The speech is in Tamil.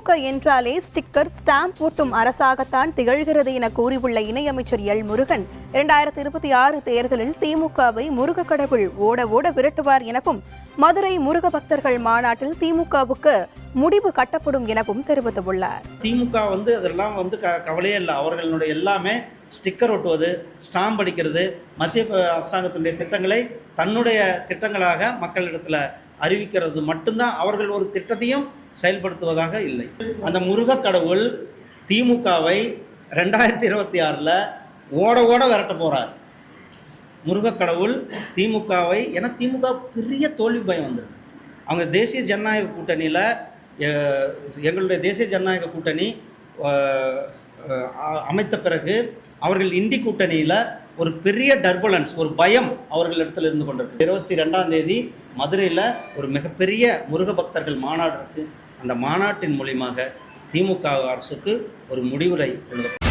திமுக என்றாலே ஸ்டிக்கர் ஸ்டாம்ப் ஒட்டும் அரசாகத்தான் திகழ்கிறது என கூறியுள்ள இணையமைச்சர் எல் முருகன். இரண்டாயிரத்தி இருபத்தி ஆறு தேர்தலில் திமுகவை முருக கடவுள் ஓட ஓட விரட்டுவார் எனவும் மதுரை முருக பக்தர்கள் மாநாட்டில் திமுகவுக்கு முடிவு கட்டப்படும் எனவும் தெரிவித்துள்ளார். திமுக வந்து அதெல்லாம் வந்து க கவலையே இல்லை. அவர்களுடைய எல்லாமே ஸ்டிக்கர் ஒட்டுவது ஸ்டாம்ப் அடிக்கிறது மத்திய அரசாங்கத்தினுடைய திட்டங்களை தன்னுடைய திட்டங்களாக மக்களிடத்தில் அறிவிக்கிறது மட்டும்தான். அவர்கள் ஒரு திட்டத்தையும் செயல்படுத்துவதாக இல்லை. அந்த முருகக் கடவுள் திமுகவை ரெண்டாயிரத்தி இருபத்தி ஆறில் ஓட ஓட விரட்ட போகிறார் முருகக் கடவுள் திமுகவை ஏன்னா திமுக பெரிய தோல்வி பயம் வந்திருக்கு. அவங்க தேசிய ஜனநாயக கூட்டணியில் எங்களுடைய தேசிய ஜனநாயக கூட்டணி அமைத்த பிறகு அவர்கள் இண்டி கூட்டணியில் ஒரு பெரிய டர்புலன்ஸ் ஒரு பயம் அவர்களிடத்தில் இருந்து கொண்டிருக்கு. இருபத்தி ரெண்டாம் தேதி மதுரையில் ஒரு மிகப்பெரிய முருக பக்தர்கள் மாநாடு இருக்குது அந்த மாநாட்டின் மூலியமாக திமுக அரசுக்கு ஒரு முடிவுரை எழுத